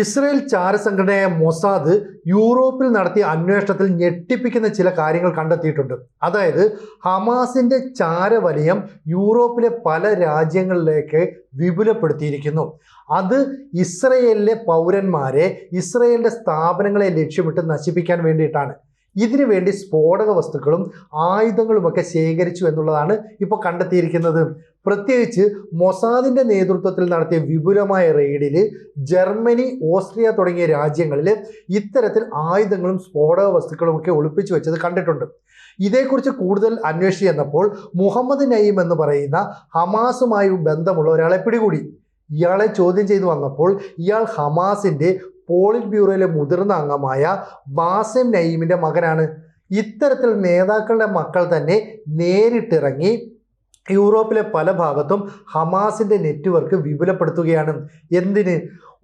Israel ചാരസംഘടനയായ Mossad യൂറോപ്പിൽ നടത്തിയ അന്വേഷണത്തിൽ ഞെട്ടിപ്പിക്കുന്ന ചില കാര്യങ്ങൾ കണ്ടെത്തിയിട്ടുണ്ട്. അതായത് ഹമാസിന്റെ ചാരവലയം യൂറോപ്പിലെ പല രാജ്യങ്ങളിലേക്ക് വിപുലപ്പെടുത്തിയിരിക്കുന്നു. അത് ഇസ്രയേലിലെ പൗരന്മാരെ ഇസ്രയേലിന്റെ സ്ഥാപനങ്ങളെ ലക്ഷ്യമിട്ട് നശിപ്പിക്കാൻ വേണ്ടിയിട്ടാണ്. ഇതിനു വേണ്ടി സ്ഫോടക വസ്തുക്കളും ആയുധങ്ങളുമൊക്കെ ശേഖരിച്ചു എന്നുള്ളതാണ് ഇപ്പോൾ കണ്ടെത്തിയിരിക്കുന്നത്. പ്രത്യേകിച്ച് മൊസാദിന്റെ നേതൃത്വത്തിൽ നടത്തിയ വിപുലമായ റെയ്ഡിൽ ജർമ്മനി ഓസ്ട്രിയ തുടങ്ങിയ രാജ്യങ്ങളിൽ ഇത്തരത്തിൽ ആയുധങ്ങളും സ്ഫോടക വസ്തുക്കളും ഒക്കെ ഒളിപ്പിച്ചു വെച്ചത് കണ്ടിട്ടുണ്ട്. ഇതേക്കുറിച്ച് കൂടുതൽ അന്വേഷിച്ച് ചെന്നപ്പോൾ മുഹമ്മദ് നയീം എന്ന് പറയുന്ന ഹമാസുമായി ബന്ധമുള്ള ഒരാളെ പിടികൂടി. ഇയാളെ ചോദ്യം ചെയ്തു വന്നപ്പോൾ ഇയാൾ ഹമാസിന്റെ പോളിറ്റ് ബ്യൂറോയിലെ മുതിർന്ന അംഗമായ ബാസിം നയീമിന്റെ മകനാണ്. ഇത്തരത്തിൽ നേതാക്കളുടെ മക്കൾ തന്നെ നേരിട്ടിറങ്ങി യൂറോപ്പിലെ പല ഭാഗത്തും ഹമാസിന്റെ നെറ്റ്വർക്ക് വിപുലപ്പെടുത്തുകയാണ്. എന്തിന്?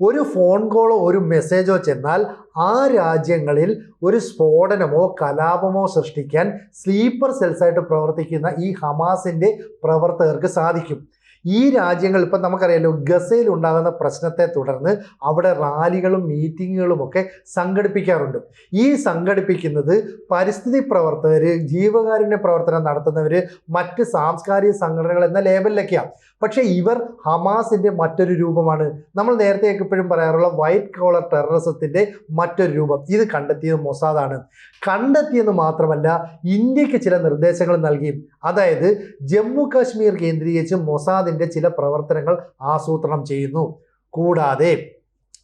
ഒരു ഫോൺ കോളോ ഒരു മെസ്സേജോ ചെന്നാൽ ആ രാജ്യങ്ങളിൽ ഒരു സ്ഫോടനമോ കലാപമോ സൃഷ്ടിക്കാൻ സ്ലീപ്പർ സെൽസായിട്ട് പ്രവർത്തിക്കുന്ന ഈ ഹമാസിന്റെ പ്രവർത്തകർക്ക് സാധിക്കും. ഈ രാജ്യങ്ങൾ ഇപ്പം നമുക്കറിയാലോ ഗസയിൽ ഉണ്ടാകുന്ന പ്രശ്നത്തെ തുടർന്ന് അവിടെ റാലികളും മീറ്റിങ്ങുകളും ഒക്കെ സംഘടിപ്പിക്കാറുണ്ട്. ഈ സംഘടിപ്പിക്കുന്നത് പരിസ്ഥിതി പ്രവർത്തകർ ജീവകാരുണ്യ പ്രവർത്തനം നടത്തുന്നവർ മറ്റ് സാംസ്കാരിക സംഘടനകൾ എന്ന ലേബലിലൊക്കെയാണ് പക്ഷേ ഇവർ ഹമാസിന്റെ മറ്റൊരു രൂപമാണ്. നമ്മൾ നേരത്തെയൊക്കെ എപ്പോഴും പറയാറുള്ള വൈറ്റ് കോളർ ടെററിസത്തിന്റെ മറ്റൊരു രൂപം. ഇത് കണ്ടെത്തിയത് മൊസാദാണ്. കണ്ടെത്തിയെന്ന് മാത്രമല്ല ഇന്ത്യയ്ക്ക് ചില നിർദ്ദേശങ്ങൾ നൽകി അതായത് ജമ്മു കാശ്മീർ കേന്ദ്രീകരിച്ച് മൊസാദിന്റെ ചില പ്രവർത്തനങ്ങൾ ആസൂത്രണം ചെയ്യുന്നു. കൂടാതെ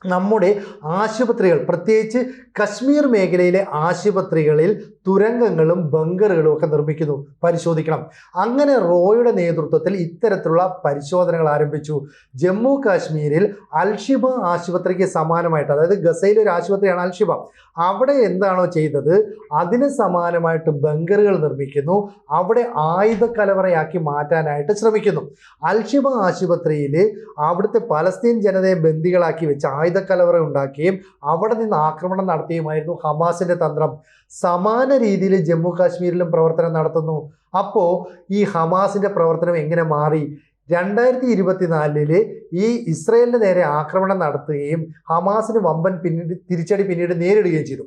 നമ്മുടെ ആശുപത്രികൾ പ്രത്യേകിച്ച് കശ്മീർ മേഖലയിലെ ആശുപത്രികളിൽ തുരങ്കങ്ങളും ബങ്കറുകളും ഒക്കെ നിർമ്മിക്കുന്നു പരിശോധിക്കണം. അങ്ങനെ റോയുടെ നേതൃത്വത്തിൽ ഇത്തരത്തിലുള്ള പരിശോധനകൾ ആരംഭിച്ചു. ജമ്മു കാശ്മീരിൽ അൽഷിബ ആശുപത്രിക്ക് സമാനമായിട്ട് അതായത് ഗസയിലെ ഒരു ആശുപത്രിയാണ് അൽഷിബ അവിടെ എന്താണോ ചെയ്തത്? അതിന് സമാനമായിട്ട് ബങ്കറുകൾ നിർമ്മിക്കുന്നു. അവിടെ ആയുധ കലവറയാക്കി മാറ്റാനായിട്ട് ശ്രമിക്കുന്നു. അൽഷിബ ആശുപത്രിയിൽ അവിടുത്തെ പലസ്തീൻ ജനതയെ ബന്ദികളാക്കി വെച്ച് ആയുധ കലവറ ഉണ്ടാക്കുകയും അവിടെ നിന്ന് ആക്രമണം നടത്തുകയുമായിരുന്നു ഹമാസിന്റെ തന്ത്രം. സമാന രീതിയിൽ ജമ്മു കാശ്മീരിലും പ്രവർത്തനം നടത്തുന്നു. അപ്പോൾ ഈ ഹമാസിന്റെ പ്രവർത്തനം എങ്ങനെ മാറി? രണ്ടായിരത്തി ഇരുപത്തിനാലിൽ ഈ ഇസ്രയേലിന് നേരെ ആക്രമണം നടത്തുകയും ഹമാസിന് വമ്പൻ പിന്നീട് തിരിച്ചടി പിന്നീട് നേരിടുകയും ചെയ്തു.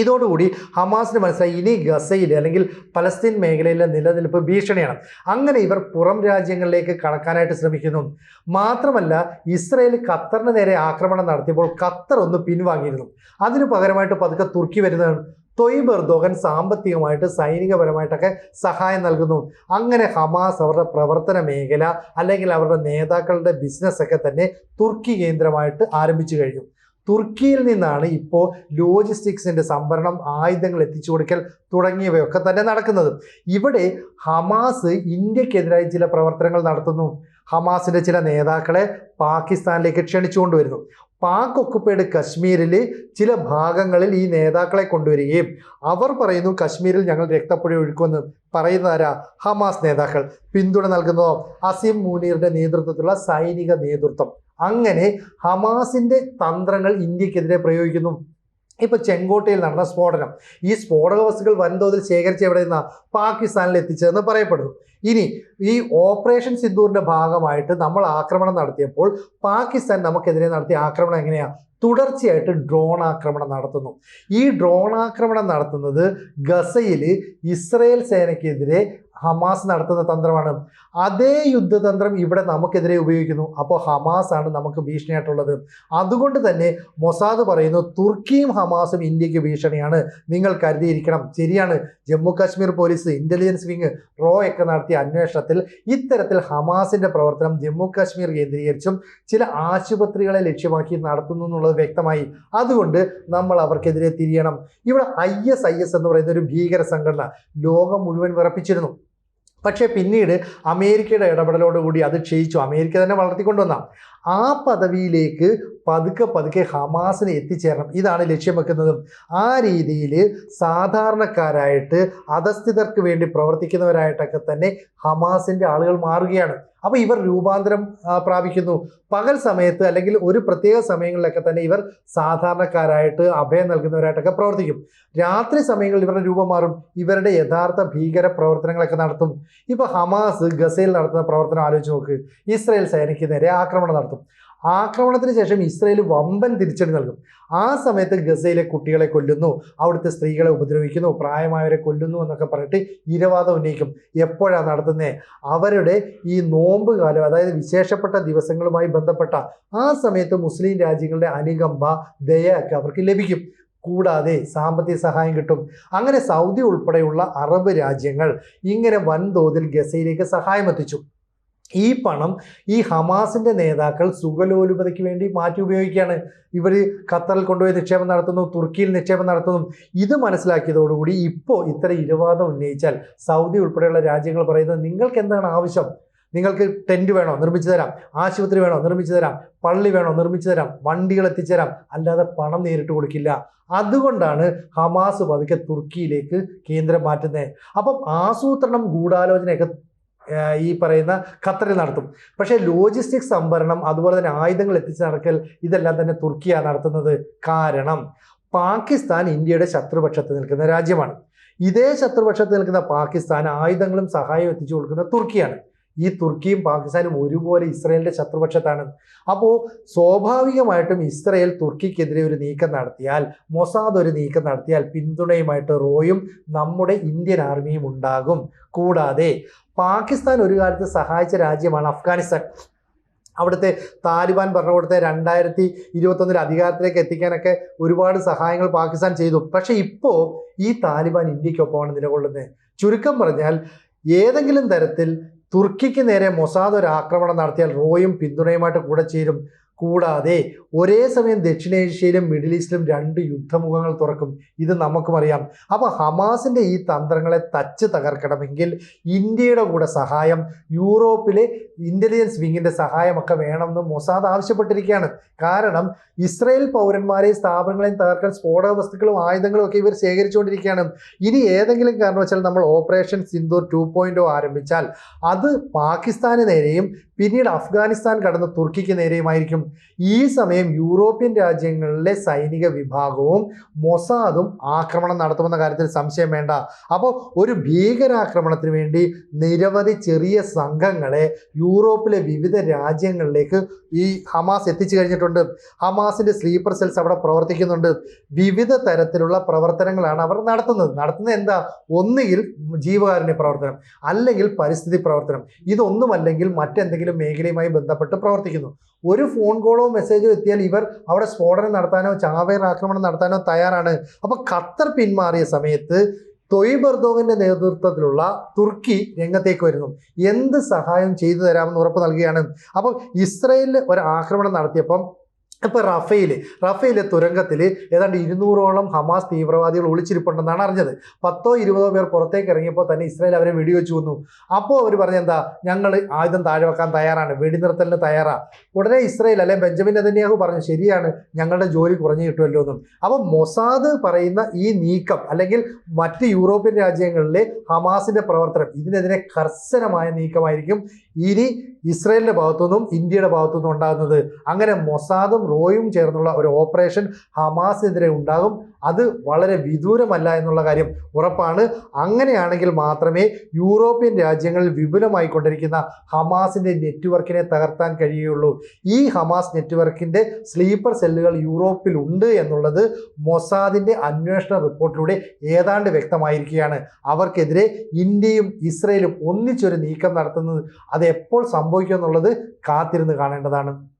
ഇതോടുകൂടി ഹമാസിന് മനസ്സിലായി ഇനി ഗസയിൽ അല്ലെങ്കിൽ പലസ്തീൻ മേഖലയിലെ നിലനിൽപ്പ് ഭീഷണിയാണ്. അങ്ങനെ ഇവർ പുറം രാജ്യങ്ങളിലേക്ക് കടക്കാനായിട്ട് ശ്രമിക്കുന്നു. മാത്രമല്ല ഇസ്രയേൽ ഖത്തറിന് നേരെ ആക്രമണം നടത്തിയപ്പോൾ ഖത്തർ ഒന്ന് പിൻവാങ്ങിയിരുന്നു. അതിനു പകരമായിട്ട് പതുക്കെ തുർക്കി വരുന്നതാണ് തൊയ്ബ് എർദോഗൻ സാമ്പത്തികമായിട്ട് സൈനികപരമായിട്ടൊക്കെ സഹായം നൽകുന്നു. അങ്ങനെ ഹമാസ് അവരുടെ പ്രവർത്തന മേഖല അല്ലെങ്കിൽ അവരുടെ നേതാക്കളുടെ ബിസിനസ്സൊക്കെ തന്നെ തുർക്കി കേന്ദ്രമായിട്ട് ആരംഭിച്ചു കഴിഞ്ഞു. തുർക്കിയിൽ നിന്നാണ് ഇപ്പോൾ ലോജിസ്റ്റിക്സിന്റെ സംഭരണം ആയുധങ്ങൾ എത്തിച്ചു കൊടുക്കൽ തുടങ്ങിയവയൊക്കെ തന്നെ നടക്കുന്നത്. ഇവിടെ ഹമാസ് ഇന്ത്യക്കെതിരായി ചില പ്രവർത്തനങ്ങൾ നടത്തുന്നു. ഹമാസിന്റെ ചില നേതാക്കളെ പാകിസ്ഥാനിലേക്ക് ക്ഷണിച്ചുകൊണ്ടുവരുന്നു പാക് ഒക്കുപ്പൈഡ് കശ്മീരിൽ ചില ഭാഗങ്ങളിൽ ഈ നേതാക്കളെ കൊണ്ടുവരികയും അവർ പറയുന്നു കശ്മീരിൽ ഞങ്ങൾ രക്തപ്പുഴ ഒഴുക്കുമെന്ന് പറയുന്നതാരാ ഹമാസ് നേതാക്കൾ? പിന്തുണ നൽകുന്നതോ അസീം മുനീറിന്റെ നേതൃത്വത്തിലുള്ള സൈനിക നേതൃത്വം. അങ്ങനെ ഹമാസിന്റെ തന്ത്രങ്ങൾ ഇന്ത്യക്കെതിരെ പ്രയോഗിക്കുന്നു. ഇപ്പൊ ചെങ്കോട്ടയിൽ നടന്ന സ്ഫോടനം. ഈ സ്ഫോടക വസ്തുക്കൾ വൻതോതിൽ ശേഖരിച്ച് എവിടെ നിന്ന് പാകിസ്ഥാനിൽ എത്തിച്ചതെന്ന് പറയപ്പെടുന്നു. ഇനി ഈ ഓപ്പറേഷൻ സിന്ദൂറിന്റെ ഭാഗമായിട്ട് നമ്മൾ ആക്രമണം നടത്തിയപ്പോൾ പാകിസ്ഥാൻ നമുക്കെതിരെ നടത്തിയ ആക്രമണം എങ്ങനെയാ? തുടർച്ചയായിട്ട് ഡ്രോൺ ആക്രമണം നടത്തുന്നു. ഈ ഡ്രോൺ ആക്രമണം നടത്തുന്നത് ഗസയിൽ ഇസ്രയേൽ സേനയ്ക്കെതിരെ ഹമാസ് നടത്തുന്ന തന്ത്രമാണ്. അതേ യുദ്ധതന്ത്രം ഇവിടെ നമുക്കെതിരെ ഉപയോഗിക്കുന്നു. അപ്പോൾ ഹമാസ് ആണ് നമുക്ക് ഭീഷണിയായിട്ടുള്ളത്. അതുകൊണ്ട് തന്നെ മൊസാദ് പറയുന്നു തുർക്കിയും ഹമാസും ഇന്ത്യയ്ക്ക് ഭീഷണിയാണ്. നിങ്ങൾ കരുതിയിരിക്കണം. ശരിയാണ്. Jammu Kashmir police intelligence wing raw ഒക്കെ നടത്തിയ അന്വേഷണത്തിൽ ഇത്തരത്തിൽ ഹമാസിന്റെ പ്രവർത്തനം ജമ്മു കാശ്മീർ കേന്ദ്രീകരിച്ചും ചില ആശുപത്രികളെ ലക്ഷ്യമാക്കി നടത്തുന്നു എന്നുള്ളത് വ്യക്തമായി. അതുകൊണ്ട് നമ്മൾ അവർക്കെതിരെ തിരിയണം. ഇവിടെ ഐ എസ് ഐ എസ് എന്ന് പറയുന്ന ഒരു ഭീകര സംഘടന ലോകം മുഴുവൻ വിറപ്പിച്ചിരുന്നു. പക്ഷേ പിന്നീട് അമേരിക്കയുടെ ഇടപെടലോടുകൂടി അത് ക്ഷയിച്ചു. അമേരിക്ക തന്നെ വളർത്തിക്കൊണ്ടുവന്ന ആ പദവിയിലേക്ക് പതുക്കെ പതുക്കെ ഹമാസിനെ എത്തിച്ചേരണം. ഇതാണ് ലക്ഷ്യം വെക്കുന്നതും. ആ രീതിയിൽ സാധാരണക്കാരായിട്ട് അധസ്ഥിതർക്ക് വേണ്ടി പ്രവർത്തിക്കുന്നവരായിട്ടൊക്കെ തന്നെ ഹമാസിന്റെ ആളുകൾ മാറുകയാണ്. അപ്പോൾ ഇവർ രൂപാന്തരം പ്രാപിക്കുന്നു. പകൽ സമയത്ത് അല്ലെങ്കിൽ ഒരു പ്രത്യേക സമയങ്ങളിലൊക്കെ തന്നെ ഇവർ സാധാരണക്കാരായിട്ട് അഭയം നൽകുന്നവരായിട്ടൊക്കെ പ്രവർത്തിക്കും. രാത്രി സമയങ്ങളിൽ ഇവരുടെ രൂപം മാറും. ഇവരുടെ യഥാർത്ഥ ഭീകര പ്രവർത്തനങ്ങളൊക്കെ നടത്തും. ഇപ്പോൾ ഹമാസ് ഗസയിൽ നടത്തുന്ന പ്രവർത്തനം ആലോചിച്ച് നോക്ക്. ഇസ്രായേൽ സൈനിക്ക് നേരെ ആക്രമണം നടത്തും. ആക്രമണത്തിന് ശേഷം ഇസ്രയേൽ വമ്പൻ തിരിച്ചടി നൽകും. ആ സമയത്ത് ഗസയിലെ കുട്ടികളെ കൊല്ലുന്നു അവിടുത്തെ സ്ത്രീകളെ ഉപദ്രവിക്കുന്നു പ്രായമായവരെ കൊല്ലുന്നു എന്നൊക്കെ പറഞ്ഞിട്ട് ഇരവാദം ഉന്നയിക്കും. എപ്പോഴാണ് നടത്തുന്നത് അവരുടെ ഈ നോമ്പ് കാലം അതായത് വിശേഷപ്പെട്ട ദിവസങ്ങളുമായി ബന്ധപ്പെട്ട ആ സമയത്ത് മുസ്ലിം രാജ്യങ്ങളുടെ അനുകമ്പ ദയൊക്കെ അവർക്ക് ലഭിക്കും. കൂടാതെ സാമ്പത്തിക സഹായം കിട്ടും. അങ്ങനെ സൗദി ഉൾപ്പെടെയുള്ള അറബ് രാജ്യങ്ങൾ ഇങ്ങനെ വൻതോതിൽ ഗസയിലേക്ക് സഹായം എത്തിച്ചു. ഈ പണം ഈ ഹമാസിന്റെ നേതാക്കൾ സുഖലോലുപതയ്ക്ക് വേണ്ടി മാറ്റി ഉപയോഗിക്കുകയാണ്. ഇവർ ഖത്തറിൽ കൊണ്ടുപോയി നിക്ഷേപം നടത്തുന്നു തുർക്കിയിൽ നിക്ഷേപം നടത്തുന്നു. ഇത് മനസ്സിലാക്കിയതോടുകൂടി ഇപ്പോൾ ഇത്തരം ഇരുവാദം ഉന്നയിച്ചാൽ സൗദി ഉൾപ്പെടെയുള്ള രാജ്യങ്ങൾ പറയുന്നത് നിങ്ങൾക്ക് എന്താണ് ആവശ്യം? നിങ്ങൾക്ക് ടെന്റ് വേണോ? നിർമ്മിച്ചു തരാം. ആശുപത്രി വേണോ? നിർമ്മിച്ചു തരാം. പള്ളി വേണോ? നിർമ്മിച്ചു തരാം. വണ്ടികൾ എത്തിച്ചേരാം. അല്ലാതെ പണം നേരിട്ട് കൊടുക്കില്ല. അതുകൊണ്ടാണ് ഹമാസ് പതുക്കെ തുർക്കിയിലേക്ക് കേന്ദ്രം മാറ്റുന്നത്. അപ്പം ആസൂത്രണം ഗൂഢാലോചനയൊക്കെ ഈ പറയുന്ന ഖത്തറിൽ നടത്തും. പക്ഷേ ലോജിസ്റ്റിക്സ് സംഭരണം അതുപോലെ തന്നെ ആയുധങ്ങൾ എത്തിച്ച് നടക്കൽ ഇതെല്ലാം തന്നെ തുർക്കിയാണ് നടത്തുന്നത്. കാരണം പാകിസ്ഥാൻ ഇന്ത്യയുടെ ശത്രുപക്ഷത്ത് നിൽക്കുന്ന രാജ്യമാണ്. ഇതേ ശത്രുപക്ഷത്ത് നിൽക്കുന്ന പാകിസ്ഥാൻ ആയുധങ്ങളും സഹായവും എത്തിച്ചു കൊടുക്കുന്ന തുർക്കിയാണ്. ഈ തുർക്കിയും പാകിസ്ഥാനും ഒരുപോലെ ഇസ്രയേലിന്റെ ശത്രുപക്ഷത്താണ്. അപ്പോൾ സ്വാഭാവികമായിട്ടും ഇസ്രയേൽ തുർക്കിക്കെതിരെ ഒരു നീക്കം നടത്തിയാൽ മൊസാദ് ഒരു നീക്കം നടത്തിയാൽ പിന്തുണയുമായിട്ട് റോയും നമ്മുടെ ഇന്ത്യൻ ആർമിയും ഉണ്ടാകും. കൂടാതെ പാകിസ്ഥാൻ ഒരു കാലത്ത് സഹായിച്ച രാജ്യമാണ് അഫ്ഗാനിസ്ഥാൻ. അവിടുത്തെ താലിബാൻ ഭരണകൂടത്തെ രണ്ടായിരത്തി ഇരുപത്തൊന്നിൽ അധികാരത്തിലേക്ക് എത്തിക്കാനൊക്കെ ഒരുപാട് സഹായങ്ങൾ പാകിസ്ഥാൻ ചെയ്തു. പക്ഷേ ഇപ്പോൾ ഈ താലിബാൻ ഇന്ത്യക്കൊപ്പമാണ് നിലകൊള്ളുന്നത്. ചുരുക്കം പറഞ്ഞാൽ ഏതെങ്കിലും തരത്തിൽ തുർക്കിക്ക് നേരെ മൊസാദ് ഒരു ആക്രമണം നടത്തിയാൽ റോയും പിന്തുണയുമായിട്ട് കൂടെ ചേരും. കൂടാതെ ഒരേ സമയം ദക്ഷിണേഷ്യയിലും മിഡിൽ ഈസ്റ്റിലും രണ്ട് യുദ്ധമുഖങ്ങൾ തുറക്കും. ഇത് നമുക്കും അറിയാം. അപ്പോൾ ഹമാസിന്റെ ഈ തന്ത്രങ്ങളെ തച്ച് തകർക്കണമെങ്കിൽ ഇന്ത്യയുടെ കൂടെ സഹായം യൂറോപ്പിലെ ഇന്റലിജൻസ് വിങ്ങിന്റെ സഹായമൊക്കെ വേണമെന്ന് മൊസാദ് ആവശ്യപ്പെട്ടിരിക്കുകയാണ്. കാരണം ഇസ്രയേൽ പൗരന്മാരെയും സ്ഥാപനങ്ങളെയും തകർക്കാൻ സ്ഫോടക വസ്തുക്കളും ആയുധങ്ങളും ഒക്കെ ഇവർ ശേഖരിച്ചുകൊണ്ടിരിക്കുകയാണ്. ഇനി ഏതെങ്കിലും കാരണവശാൽ നമ്മൾ ഓപ്പറേഷൻ സിന്ദൂർ ടു പോയിന്റ് ആരംഭിച്ചാൽ അത് പാകിസ്ഥാന് നേരെയും പിന്നീട് അഫ്ഗാനിസ്ഥാൻ കടന്ന് തുർക്കിക്ക് നേരെയുമായിരിക്കും. ഈ സമയം യൂറോപ്യൻ രാജ്യങ്ങളിലെ സൈനിക വിഭാഗവും മൊസാദും ആക്രമണം നടത്തുമെന്ന കാര്യത്തിൽ സംശയം വേണ്ട. അപ്പോൾ ഒരു ഭീകരാക്രമണത്തിന് വേണ്ടി നിരവധി ചെറിയ സംഘങ്ങളെ യൂറോപ്പിലെ വിവിധ രാജ്യങ്ങളിലേക്ക് ഈ ഹമാസ് എത്തിച്ചു കഴിഞ്ഞിട്ടുണ്ട്. ഹമാസിന്റെ സ്ലീപ്പർ സെൽസ് അവിടെ പ്രവർത്തിക്കുന്നുണ്ട്. വിവിധ തരത്തിലുള്ള പ്രവർത്തനങ്ങളാണ് അവർ നടത്തുന്നത്. നടത്തുന്നത് എന്താ? ഒന്നുകിൽ ജീവകാരുണ്യ പ്രവർത്തനം അല്ലെങ്കിൽ പരിസ്ഥിതി പ്രവർത്തനം. ഇതൊന്നുമല്ലെങ്കിൽ മറ്റെന്തെങ്കിലും മേഖലയുമായി ബന്ധപ്പെട്ട് പ്രവർത്തിക്കുന്നു. ഒരു ഫോൺ കോളോ മെസ്സേജോ എത്തിയാൽ ഇവർ അവിടെ സ്ഫോടനം നടത്താനോ ചാവേർ ആക്രമണം നടത്താനോ തയ്യാറാണ്. അപ്പോൾ ഖത്തർ പിന്മാറിയ സമയത്ത് തൊയ്ബ് നേതൃത്വത്തിലുള്ള തുർക്കി രംഗത്തേക്ക് വരുന്നു. എന്ത് സഹായം ചെയ്തു തരാമെന്ന് ഉറപ്പ് നൽകുകയാണ്. അപ്പോൾ ഇസ്രയേലിൽ ഒരു ആക്രമണം നടത്തിയപ്പം ഇപ്പോൾ റഫേൽ റഫേലെ തുരങ്കത്തിൽ ഏതാണ്ട് ഇരുന്നൂറോളം ഹമാസ് തീവ്രവാദികൾ ഒളിച്ചിരിപ്പുണ്ടെന്നാണ് അറിഞ്ഞത്. പത്തോ ഇരുപതോ പേർ പുറത്തേക്ക് ഇറങ്ങിയപ്പോൾ തന്നെ ഇസ്രായേൽ അവരെ വെടിവെച്ചു വന്നു അപ്പോൾ അവർ പറഞ്ഞെന്താ ഞങ്ങൾ ആയുധം താഴെ വെക്കാൻ തയ്യാറാണ് വെടിനിർത്തലിന് തയ്യാറാണ് ഉടനെ ഇസ്രായേൽ അല്ലെ ബെഞ്ചമിൻ നെതന്യാഹു പറഞ്ഞു ശരിയാണ് ഞങ്ങളുടെ ജോലി കുറഞ്ഞു കിട്ടുമല്ലോ എന്നും. അപ്പോൾ മൊസാദ് പറയുന്ന ഈ നീക്കം അല്ലെങ്കിൽ മറ്റ് യൂറോപ്യൻ രാജ്യങ്ങളിലെ ഹമാസിന്റെ പ്രവർത്തനം ഇതിനെതിരെ കർശനമായ നീക്കമായിരിക്കും ഇനി ഇസ്രായേലിന്റെ ഭാഗത്തുനിന്നും ഇന്ത്യയുടെ ഭാഗത്തുനിന്നും ഉണ്ടാകുന്നത്. അങ്ങനെ മൊസാദും റോയും ചേർന്നുള്ള ഒരു ഓപ്പറേഷൻ ഹമാസിനെതിരെ ഉണ്ടാകും. അത് വളരെ വിദൂരമല്ല എന്നുള്ള കാര്യം ഉറപ്പാണ്. അങ്ങനെയാണെങ്കിൽ മാത്രമേ യൂറോപ്യൻ രാജ്യങ്ങളിൽ വിപുലമായിക്കൊണ്ടിരിക്കുന്ന ഹമാസിന്റെ നെറ്റ്വർക്കിനെ തകർത്താൻ കഴിയുള്ളൂ ഈ ഹമാസ് നെറ്റ്വർക്കിന്റെ സ്ലീപ്പർ സെല്ലുകൾ യൂറോപ്പിൽ ഉണ്ട് എന്നുള്ളത് മൊസാദിന്റെ അന്വേഷണ റിപ്പോർട്ടിലൂടെ ഏതാണ്ട് വ്യക്തമായിരിക്കുകയാണ്. അവർക്കെതിരെ ഇന്ത്യയും ഇസ്രയേലും ഒന്നിച്ചൊരു നീക്കം നടത്തുന്നത് അത് എപ്പോൾ സംഭവിക്കുമെന്നുള്ളത് കാത്തിരുന്ന് കാണേണ്ടതാണ്.